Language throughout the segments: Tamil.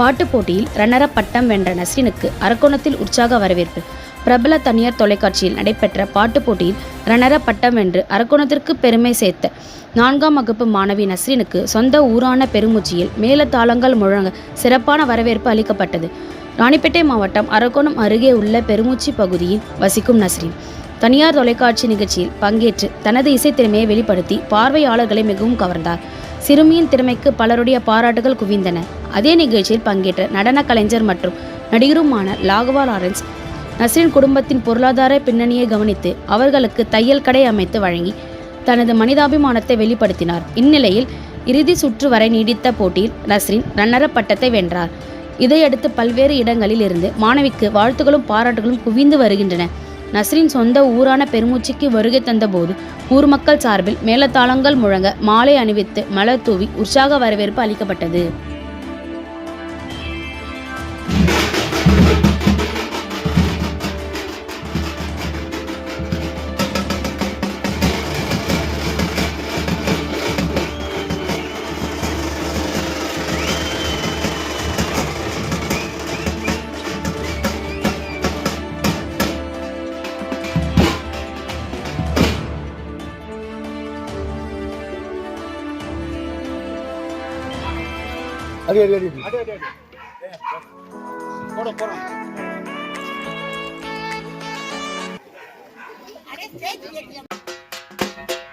பாட்டுப் போட்டியில் ரன்னரப் பட்டம் வென்ற நஸ்ரினுக்கு அரக்கோணத்தில் உற்சாக வரவேற்பு. பிரபல தனியார் தொலைக்காட்சியில் நடைபெற்ற பாட்டுப் போட்டியில் ரன்னரப் பட்டம் வென்று அரக்கோணத்திற்கு பெருமை சேர்த்த நான்காம் வகுப்பு மாணவி நஸ்ரினுக்கு சொந்த ஊரான பெருமுச்சியில் மேலத்தாளங்கள் முழங்க சிறப்பான வரவேற்பு அளிக்கப்பட்டது. ராணிப்பேட்டை மாவட்டம் அரக்கோணம் அருகே உள்ள பெருமூச்சி பகுதியில் வசிக்கும் நஸ்ரின் தனியார் தொலைக்காட்சி நிகழ்ச்சியில் பங்கேற்று தனது இசைத்திறமையை வெளிப்படுத்தி பார்வையாளர்களை மிகவும் கவர்ந்தார். சிறுமியின் திறமைக்கு பலருடைய பாராட்டுகள் குவிந்தன. அதே நிகழ்ச்சியில் பங்கேற்ற நடன கலைஞர் மற்றும் நடிகருமான லாகவா லாரன்ஸ் நஸ்ரின் குடும்பத்தின் பொருளாதார பின்னணியை கவனித்து அவர்களுக்கு தையல் கடை அமைத்து வழங்கி தனது மனிதாபிமானத்தை வெளிப்படுத்தினார். இந்நிலையில் இறுதி சுற்று வரை நீடித்த போட்டியில் நஸ்ரின் ரன்னரப் பட்டத்தை வென்றார். இதையடுத்து பல்வேறு இடங்களில் இருந்து மாணவிக்கு வாழ்த்துகளும் பாராட்டுகளும் குவிந்து வருகின்றன. நஸ்ரின் சொந்த ஊரான பெருமூச்சிக்கு வருகை தந்தபோது ஊர் மக்கள் சார்பில் மேலத்தாளங்கள் முழங்க மாலை அணிவித்து மலர் தூவி உற்சாக வரவேற்பு அளிக்கப்பட்டது. அடி அடி அடி. அடி அடி அடி. போடும் போடும் வந்து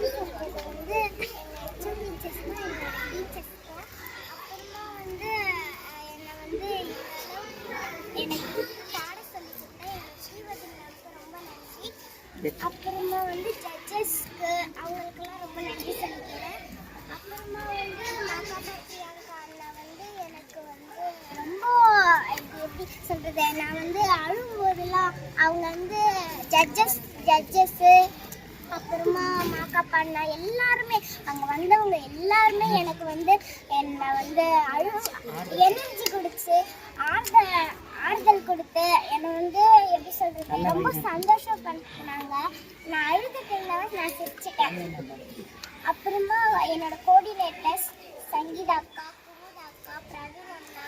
வந்து என்னோட டீச்சர்ஸ்க்கு அப்புறமா வந்து என்னை வந்து எனக்கு பாட சொல்லி ரொம்ப நன்றி அப்புறமா வந்து ஜட்ஜஸ்க்கு அவங்களுக்கெல்லாம் ரொம்ப நன்றி சொல்லிக்கிறேன். அப்புறமா வந்து மாதா வந்து எனக்கு வந்து ரொம்ப எப்படி சொல்கிறது நான் வந்து அழும்போதெல்லாம் அவங்க வந்து ஜட்ஜஸ் ஜட்ஜஸ்ஸு அப்புறமா மேக்கப் பண்ண எல்லாருமே அங்கே வந்தவங்க எல்லாருமே எனக்கு வந்து என்னை வந்து அழு எனர்ஜி கொடுத்து ஆறுதல் ஆறுதல் கொடுத்து என்னை வந்து எப்படி சொல்கிறது ரொம்ப சந்தோஷம் பண்ணாங்க நான் அழுதுட்டு இருந்தவன் நான் சிரிச்சிட்டேன். அப்புறமா என்னோட கோஆர்டினேட்டர்ஸ் சங்கீதா அக்கா குமுதா அக்கா பிரவீன் அண்ணா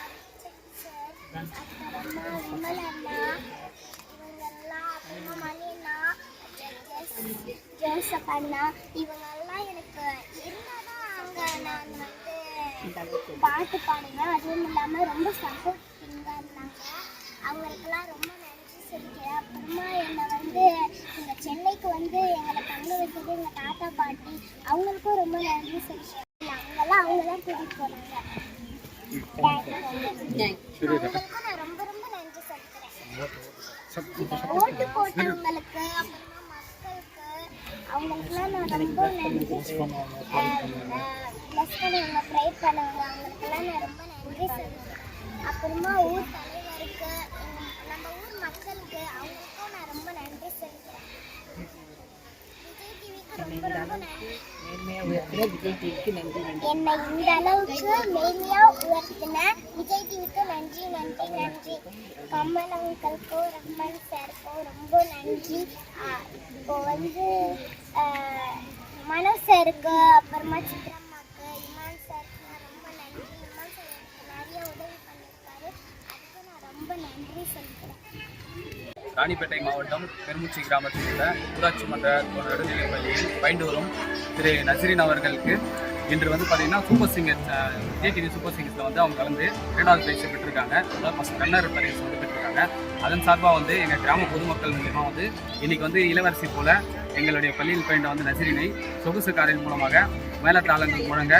அப்புறமா விமல் அண்ணா இவங்கெல்லாம் அப்புறமா மணி அண்ணா ஜட்ஜஸ் ஜோசப் அண்ணா இவங்கெல்லாம் எனக்கு இருந்தாதான் அங்கே நான் வந்து பாட்டு பாடுவேன் அதுவும் இல்லாமல் ரொம்ப சப்போர்ட்டிங்காக இருந்தாங்க அவங்களுக்கெல்லாம் ரொம்ப நன்றி சொல்லிக்கிறேன் அப்புறமா என்னை வந்து இங்கே சென்னைக்கு வந்து எங்களை தங்க வச்சது எங்கள் தாத்தா பாட்டி அவங்களுக்கும் ரொம்ப நன்றி சொல்லிக்கிறேன் அங்கெல்லாம் அவங்க தான் கூட்டிகிட்டு போனாங்க. அவங்களுக்கும் நான் ரொம்ப ரொம்ப நன்றி சொல்லிக்கிறேன். ஓட்டு போட்டவங்களுக்கு அவங்களுக்குலாம் நான் ரொம்ப நன்றி ப்ளஸ் பண்ணவங்க ப்ரை பண்ணவங்க அவங்களுக்கெல்லாம் நான் ரொம்ப நன்றி சொல்லுவேன். அப்புறமா ஊர் தலைவருக்கு எங்க- நம்ம ஊர் மக்களுக்கு அவங்களுக்கும் நான் ரொம்ப நன்றி சொல்லிக்கிறேன் விஜய் டிவிக்கு ரொம்ப ரொம்ப நன்றி என்னை இந்த அளவுக்கு மேன்மையா உயர்த்தின விஜய் டிவிக்கு நன்றி நன்றி நன்றி. கமல் அங்கிள்க்கும் ரம்மன் சாருக்கும் ரொம்ப நன்றி. இப்போ வந்து மனோ சாருக்கு அப்புறமா சித்ரம்மாக்கு இமான் சாருக்கு நான் ரொம்ப நன்றி இமான் சார் எனக்கு நிறைய உதவி பண்ணியிருக்காரு அதுக்கு நான் ரொம்ப நன்றி சொல்லிக்கிறேன் ராணிப்பேட்டை மாவட்டம் பெருமுச்சி கிராமத்தில் உள்ள ஊராட்சி மன்ற நடுநிலைப் பள்ளியில் பயின்று வரும் திரு நசீரின் அவர்களுக்கு இன்று வந்து பார்த்தீங்கன்னா சூப்பர் சிங்கர்ஸ் டிடிவி சூப்பர் சிங்கர்ஸில் வந்து அவங்க கலந்து இரண்டாவது பரிசு பெற்றிருக்காங்க. அதாவது ஃபஸ்ட் கண்ணர் பரிசு வந்து பெற்றிருக்காங்க. அதன் சார்பாக வந்து எங்கள் கிராம பொதுமக்கள் மூலியமாக வந்து இன்னைக்கு வந்து இளவரசி போல எங்களுடைய பள்ளியில் பயின்ற வந்து நசீரினை சொகுசு காரின் மூலமாக மேலத்தாளங்கள் முழங்க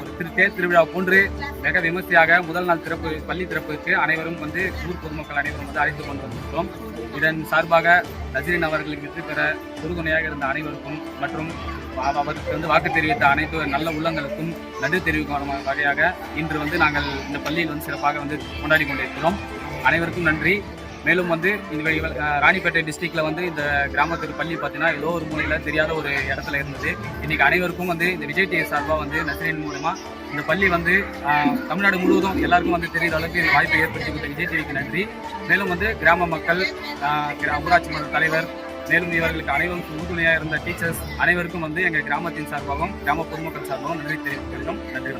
ஒரு திரு தேர் திருவிழா போன்று மிக விமர்சையாக முதல் நாள் திறப்பு பள்ளி திறப்புக்கு அனைவரும் வந்து ஊர் பொதுமக்கள் அனைவரும் வந்து அழைத்து கொண்டு வந்திருக்கிறோம் இதன் சார்பாக நசீரின் அவர்களுக்கு வெற்றி பெற உறுதுணையாக இருந்த அனைவருக்கும் மற்றும் அவருக்கு வந்து வாக்கு தெரிவித்த அனைத்து நல்ல உள்ளங்களுக்கும் நன்றி தெரிவிக்கும் வகையாக இன்று வந்து நாங்கள் இந்த பள்ளியில் வந்து சிறப்பாக வந்து கொண்டாடி கொண்டிருக்கிறோம். அனைவருக்கும் நன்றி. மேலும் வந்து இந்த ராணிப்பேட்டை டிஸ்ட்ரிக்ட்ல வந்து இந்த கிராமத்துக்கு பள்ளி பார்த்தீங்கன்னா ஏதோ ஒரு மூலையில் தெரியாத ஒரு இடத்துல இருந்தது. இன்னைக்கு அனைவருக்கும் வந்து இந்த விஜய் டிவி சார்பாக வந்து நசரின் மூலமா இந்த பள்ளி வந்து தமிழ்நாடு முழுவதும் எல்லாருக்கும் வந்து தெரியுற அளவுக்கு இந்த வாய்ப்பை ஏற்படுத்தி கொடுத்த விஜய் டிவிக்கு நன்றி. மேலும் வந்து கிராம மக்கள் ஊராட்சி மன்ற தலைவர் மேலும் இவர்களுக்கு அனைவருக்கும் உறுதுணையாக இருந்த டீச்சர்ஸ் அனைவருக்கும் வந்து எங்கள் கிராமத்தின் சார்பாகவும் கிராம பொதுமக்கள் சார்பாகவும் நன்றி தெரிவித்துக் கொள்கிறோம். நன்றி